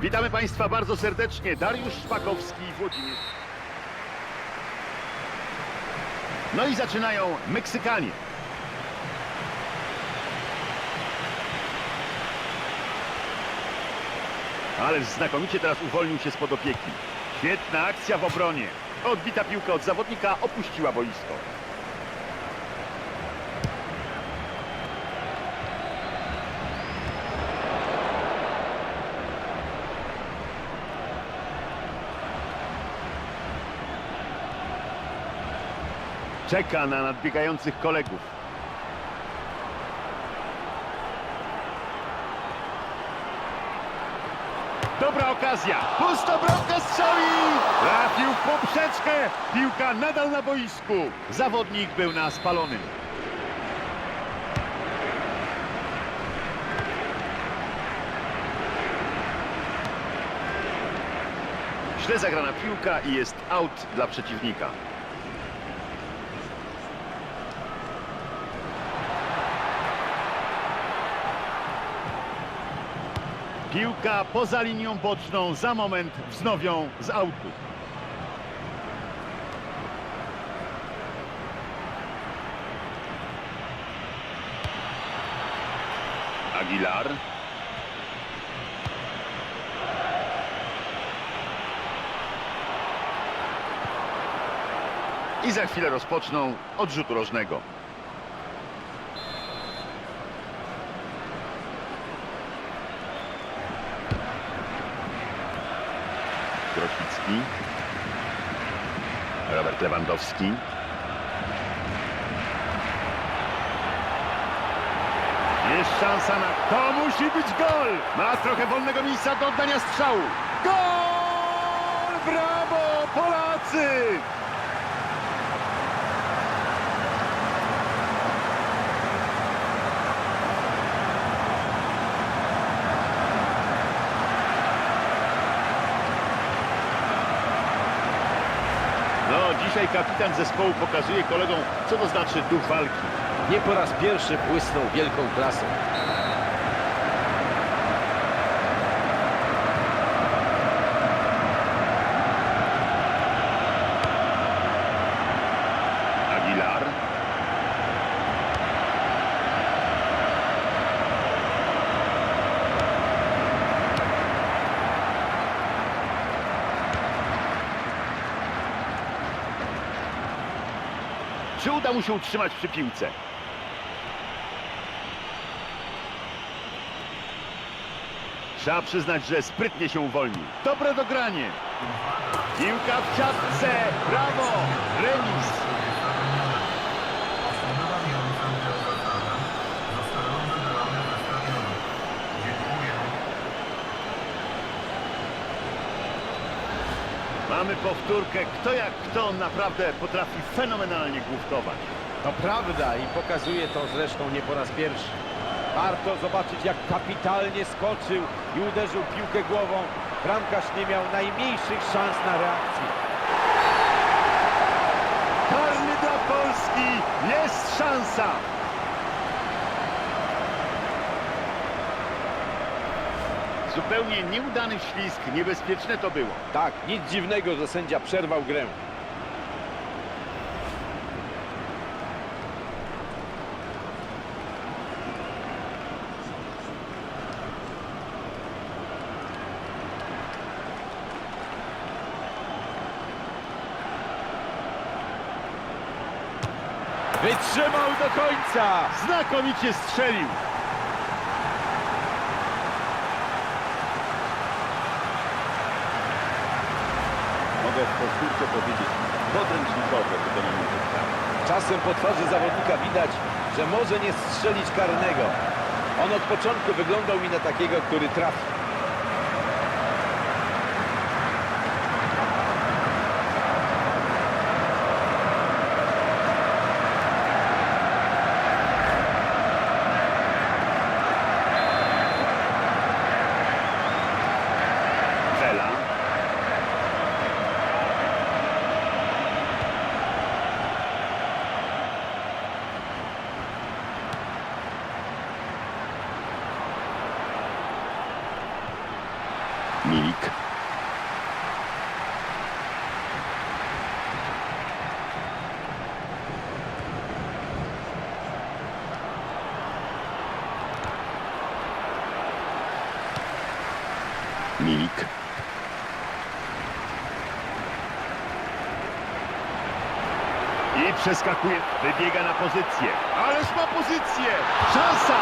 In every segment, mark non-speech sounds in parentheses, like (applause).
Witamy Państwa bardzo serdecznie. Dariusz Szpakowski i Włodzimierz. No i zaczynają Meksykanie. Ależ znakomicie teraz uwolnił się spod opieki. Świetna akcja w obronie. Odbita piłka od zawodnika opuściła boisko. Czeka na nadbiegających kolegów. Dobra okazja. Pusto bramka strzeli. Trafił w poprzeczkę. Piłka nadal na boisku. Zawodnik był na spalonym. Źle zagrana piłka i jest out dla przeciwnika. Piłka poza linią boczną, za moment wznowią z autu. Aguilar. I za chwilę rozpoczną od rzutu rożnego. Robert Lewandowski. Jest szansa na... To musi być gol! Ma trochę wolnego miejsca do oddania strzału. Gol! Brawo, Polacy! No, dzisiaj kapitan zespołu pokazuje kolegom, co to znaczy duch walki. Nie po raz pierwszy błysnął wielką klasą. Aguilar. Czy uda mu się utrzymać przy piłce? Trzeba przyznać, że sprytnie się uwolnił. Dobre dogranie. Piłka w siatce. Brawo. Remis. Mamy powtórkę. Kto jak kto naprawdę potrafi fenomenalnie główkować. To prawda i pokazuje to zresztą nie po raz pierwszy. Warto zobaczyć jak kapitalnie skoczył i uderzył piłkę głową. Bramkarz nie miał najmniejszych szans na reakcję. Karny dla Polski. Jest szansa. Zupełnie nieudany ślisk. Niebezpieczne to było. Tak, nic dziwnego, że sędzia przerwał grę. Wytrzymał do końca! Znakomicie strzelił. Mogę w powtórce powiedzieć podręcznikowe wykonanie. Czasem po twarzy zawodnika widać, że może nie strzelić karnego. On od początku wyglądał mi na takiego, który trafi. me. I przeskakuje. Wybiega na pozycję. Ależ ma pozycję! Szansa!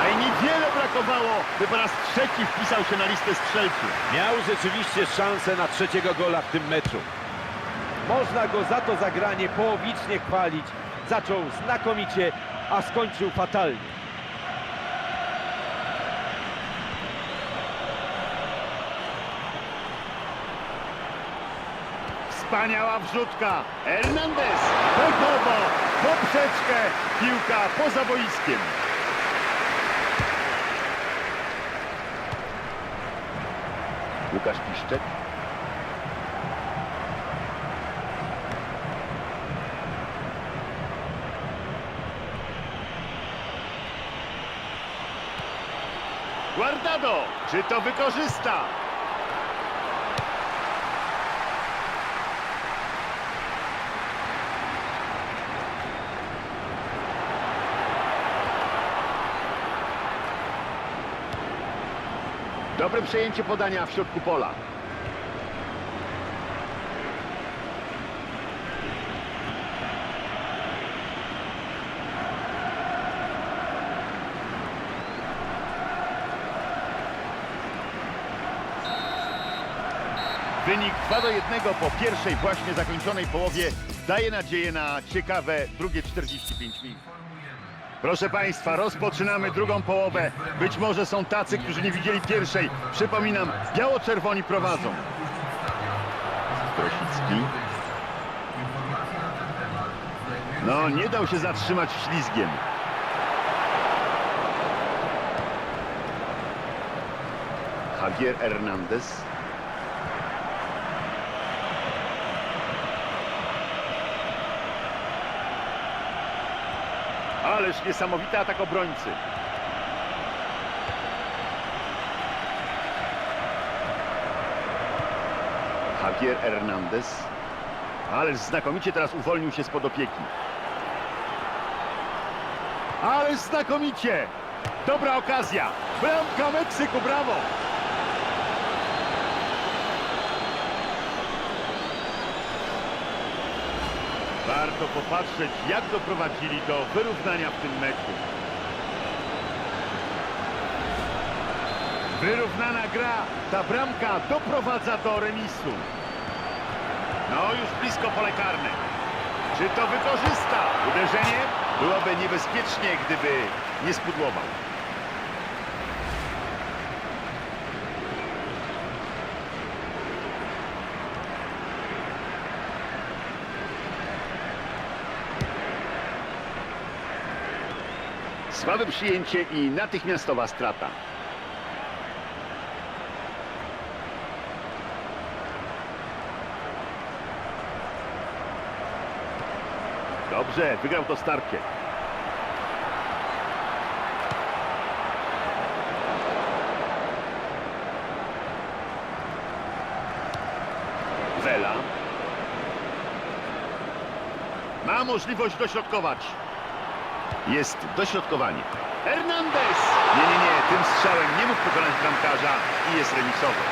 A i niewiele brakowało, by po raz trzeci wpisał się na listę strzelców. Miał rzeczywiście szansę na trzeciego gola w tym meczu. Można go za to zagranie połowicznie chwalić. Zaczął znakomicie, a skończył fatalnie. Wspaniała wrzutka. Hernandez. Pechowo. Poprzeczkę. Piłka poza boiskiem. Łukasz Piszczek. Guardado. Czy to wykorzysta? Dobre przejęcie podania w środku pola. Wynik 2 do 1 po pierwszej właśnie zakończonej połowie daje nadzieję na ciekawe drugie 45 minut. Proszę Państwa, rozpoczynamy drugą połowę. Być może są tacy, którzy nie widzieli pierwszej. Przypominam, biało-czerwoni prowadzą. Krosicki. No, nie dał się zatrzymać ślizgiem. Javier Hernandez. Ależ niesamowity atak obrońcy. Javier Hernandez. Ależ znakomicie teraz uwolnił się spod opieki. Ależ znakomicie! Dobra okazja! Bramka Meksyku, brawo! Warto popatrzeć, jak doprowadzili do wyrównania w tym meczu. Wyrównana gra, ta bramka doprowadza do remisu. No, już blisko pole karne. Czy to wykorzysta? Uderzenie byłoby niebezpiecznie, gdyby nie spudłował. Słabe przyjęcie i natychmiastowa strata. Dobrze, wygrał to starcie. Vela. Ma możliwość dośrodkować. Jest dośrodkowanie. Hernandez! Nie, nie, nie, tym strzałem nie mógł pokonać bramkarza i jest remisowy.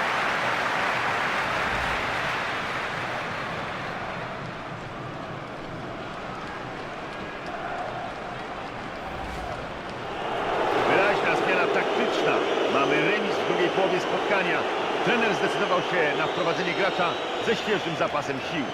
Wyraźna zmiana taktyczna. Mamy remis w drugiej połowie spotkania. Trener zdecydował się na wprowadzenie gracza ze świeżym zapasem sił.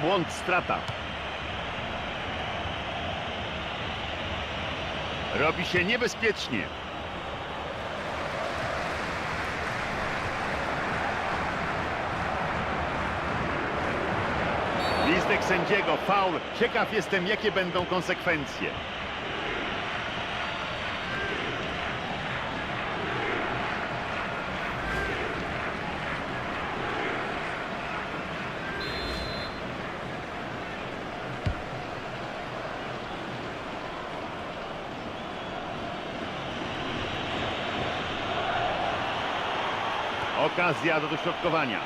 Błąd, strata. Robi się niebezpiecznie. Listek sędziego, faul. Ciekaw jestem, jakie będą konsekwencje. Okazja do dośrodkowania.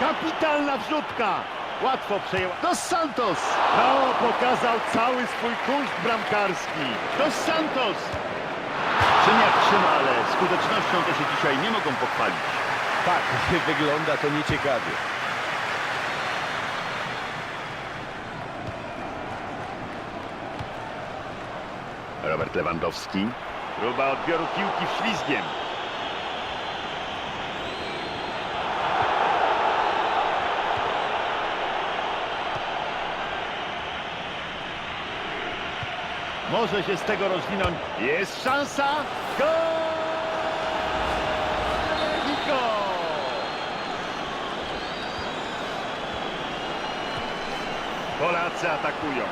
Kapitalna wrzutka. Łatwo przejęła. Dos Santos. No, pokazał cały swój kunszt bramkarski. Dos Santos. Czym jak czym, ale skutecznością to się dzisiaj nie mogą pochwalić. Tak, (laughs) wygląda to nieciekawie. Robert Lewandowski. Próba odbioru piłki wślizgiem. Może się z tego rozwinąć. Jest szansa. Gol! Gol! Polacy atakują.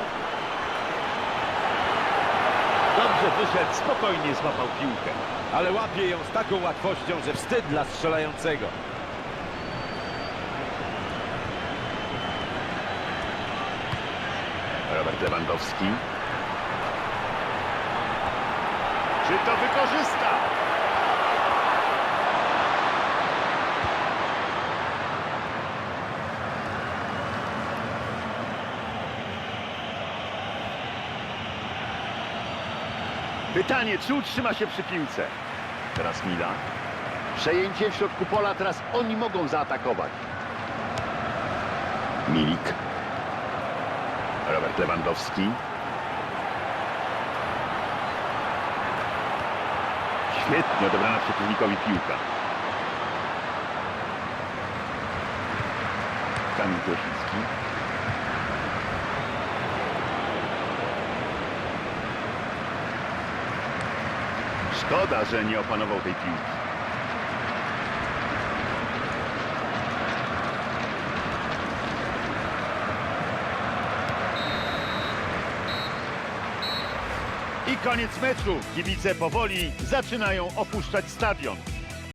Dobrze wyszedł, spokojnie złapał piłkę. Ale łapie ją z taką łatwością, że wstyd dla strzelającego. Robert Lewandowski. Czy to wykorzysta? Pytanie, czy utrzyma się przy piłce? Teraz Mila. Przejęcie w środku pola, teraz oni mogą zaatakować. Milik. Robert Lewandowski. Świetnie odebrana przeciwnikowi piłka. Kamil Grosicki. Szkoda, że nie opanował tej piłki. Koniec meczu. Kibice powoli zaczynają opuszczać stadion.